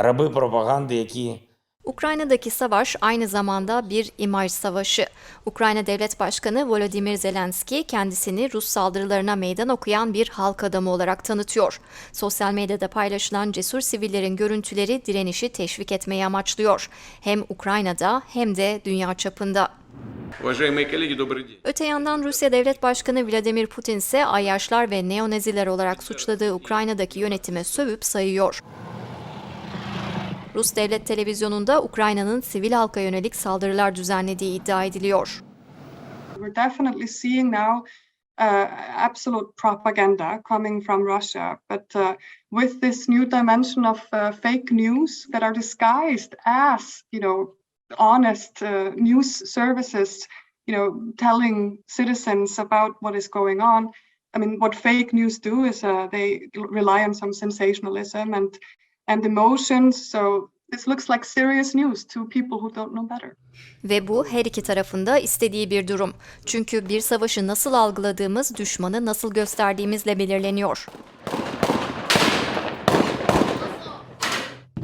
раби пропаганди, які Ukrayna'daki savaş aynı zamanda bir imaj savaşı. Ukrayna Devlet Başkanı Volodymyr Zelenski kendisini Rus saldırılarına meydan okuyan bir halk adamı olarak tanıtıyor. Sosyal medyada paylaşılan cesur sivillerin görüntüleri direnişi teşvik etmeyi amaçlıyor. Hem Ukrayna'da hem de dünya çapında. Уважаемые коллеги, добрый день. Öte yandan Rusya Devlet Başkanı Vladimir Putin ise ayyaşlar ve neonaziler olarak suçladığı Ukrayna'daki yönetime sövüp sayıyor. Rus devlet televizyonunda Ukrayna'nın sivil halka yönelik saldırılar düzenlediği iddia ediliyor. We're definitely seeing now uh, absolute propaganda coming from Russia, but uh, with this new dimension of uh, fake news that are disguised as, you know, honest uh, news services, you know, telling citizens about what is going on. I mean, what fake news do is uh, they rely on some sensationalism and and emotions. So this looks like serious news to people who don't know better. Ve bu her iki tarafında istediği bir durum. Çünkü bir savaşı nasıl algıladığımız, düşmanı nasıl gösterdiğimizle belirleniyor.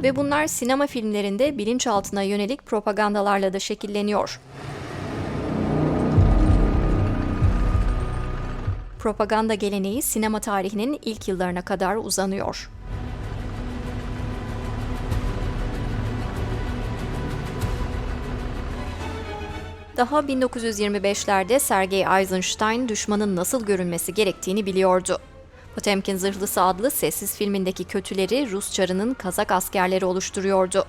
Ve bunlar sinema filmlerinde bilinçaltına yönelik propagandalarla da şekilleniyor. Propaganda geleneği sinema tarihinin ilk yıllarına kadar uzanıyor. Daha 1925'lerde Sergei Eisenstein düşmanın nasıl görünmesi gerektiğini biliyordu. Potemkin Zırhlısı adlı sessiz filmindeki kötüleri Rus çarının Kazak askerleri oluşturuyordu.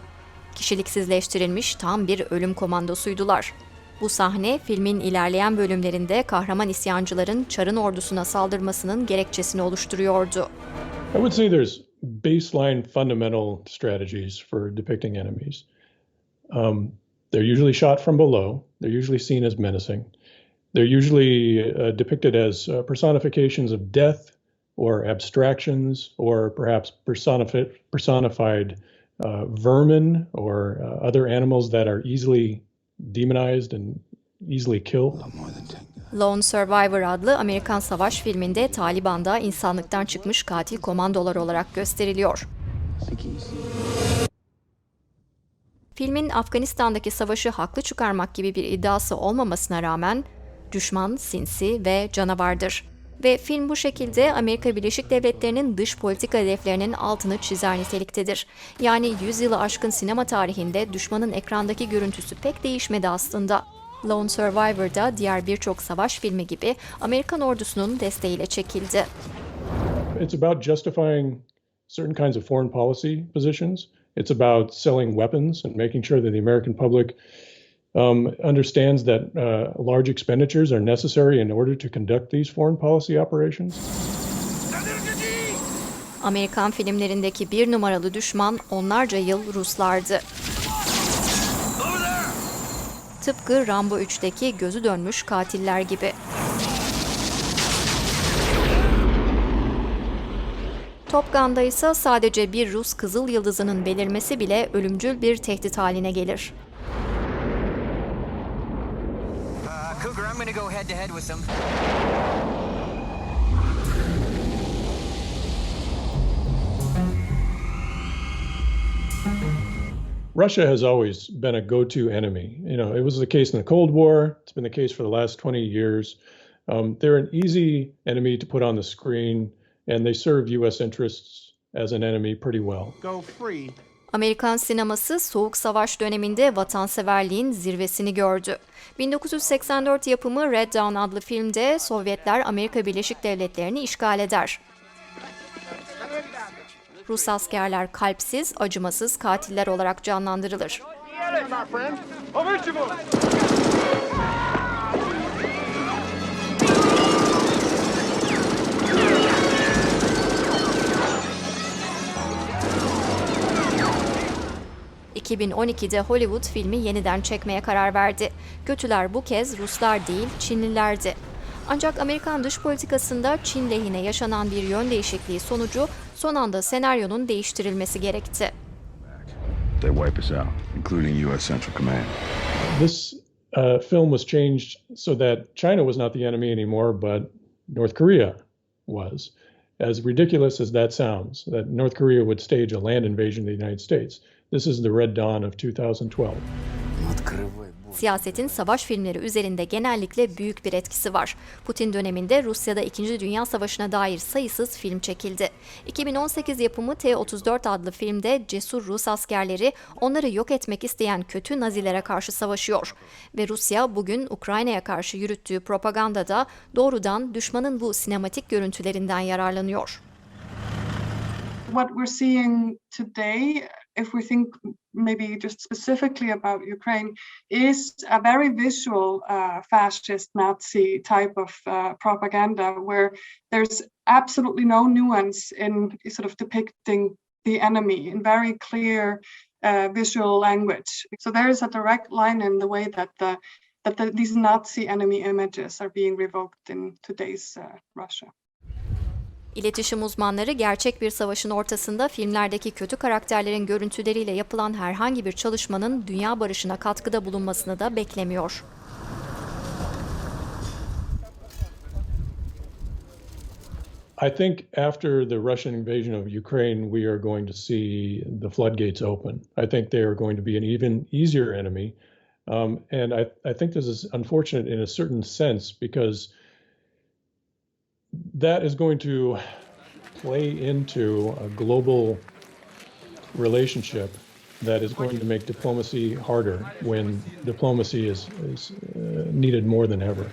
Kişiliksizleştirilmiş tam bir ölüm komandosuydular. Bu sahne filmin ilerleyen bölümlerinde kahraman isyancıların çarın ordusuna saldırmasının gerekçesini oluşturuyordu. I would say there's baseline fundamental strategies for depicting enemies. Um, they're usually shot from below. They're usually seen as menacing. They're usually uh, depicted as uh, personifications of death or abstractions or perhaps personifi- personified uh, vermin or uh, other animals that are easily demonized and easily killed. Lone Survivor adlı Amerikan savaş filminde Taliban'da insanlıktan çıkmış katil komandolar olarak gösteriliyor. Filmin Afganistan'daki savaşı haklı çıkarmak gibi bir iddiası olmamasına rağmen düşman sinsi ve canavardır. Ve film bu şekilde Amerika Birleşik Devletleri'nin dış politika hedeflerinin altını çizer niteliktedir. Yani 100 yılı aşkın sinema tarihinde düşmanın ekrandaki görüntüsü pek değişmedi aslında. Lone Survivor'da diğer birçok savaş filmi gibi Amerikan ordusunun desteğiyle çekildi. It's about justifying certain kinds of foreign policy positions. It's about selling weapons and making sure that the American public um, understands that uh, large expenditures are necessary in order to conduct these foreign policy operations. Amerikan filmlerindeki bir numaralı düşman onlarca yıl Ruslardı. Tıpkı Rambo 3'teki gözü dönmüş katiller gibi. Top Gun'da ise sadece bir Rus kızıl yıldızının belirmesi bile ölümcül bir tehdit haline gelir. Uh, Cougar, I'm gonna go head to head with them. Russia has always been a go-to enemy. You know, it was the case in the Cold War. It's been the case for the last 20 years. Um, they're an easy enemy to put on the screen, and they serve U.S. interests as an enemy pretty well. Go free. Amerikan sineması Soğuk Savaş döneminde vatanseverliğin zirvesini gördü. 1984 yapımı Red Dawn adlı filmde Sovyetler Amerika Birleşik Devletleri'ni işgal eder. Rus askerler kalpsiz, acımasız katiller olarak canlandırılır. 2012'de Hollywood filmi yeniden çekmeye karar verdi. Kötüler bu kez Ruslar değil, Çinlilerdi. Ancak Amerikan dış politikasında Çin lehine yaşanan bir yön değişikliği sonucu son anda senaryonun değiştirilmesi gerekti. They wipe us out, including U.S. Central Command. This uh, film was changed so that China was not the enemy anymore, but North Korea was. As ridiculous as that sounds, that North Korea would stage a land invasion of the United States, this is the red dawn of 2012. Siyasetin savaş filmleri üzerinde genellikle büyük bir etkisi var. Putin döneminde Rusya'da 2. Dünya Savaşı'na dair sayısız film çekildi. 2018 yapımı T-34 adlı filmde cesur Rus askerleri onları yok etmek isteyen kötü Nazilere karşı savaşıyor. Ve Rusya bugün Ukrayna'ya karşı yürüttüğü propagandada doğrudan düşmanın bu sinematik görüntülerinden yararlanıyor. what we're seeing today, if we think maybe just specifically about Ukraine, is a very visual uh, fascist Nazi type of uh, propaganda where there's absolutely no nuance in sort of depicting the enemy in very clear uh, visual language. So there is a direct line in the way that the that the, these Nazi enemy images are being revoked in today's uh, Russia. İletişim uzmanları gerçek bir savaşın ortasında filmlerdeki kötü karakterlerin görüntüleriyle yapılan herhangi bir çalışmanın dünya barışına katkıda bulunmasını da beklemiyor. I think after the Russian invasion of Ukraine, we are going to see the floodgates open. I think they are going to be an even easier enemy. Um, and I, I think this is unfortunate in a certain sense because that is going to play into a global relationship that is going to make diplomacy harder when diplomacy is, is uh, needed more than ever.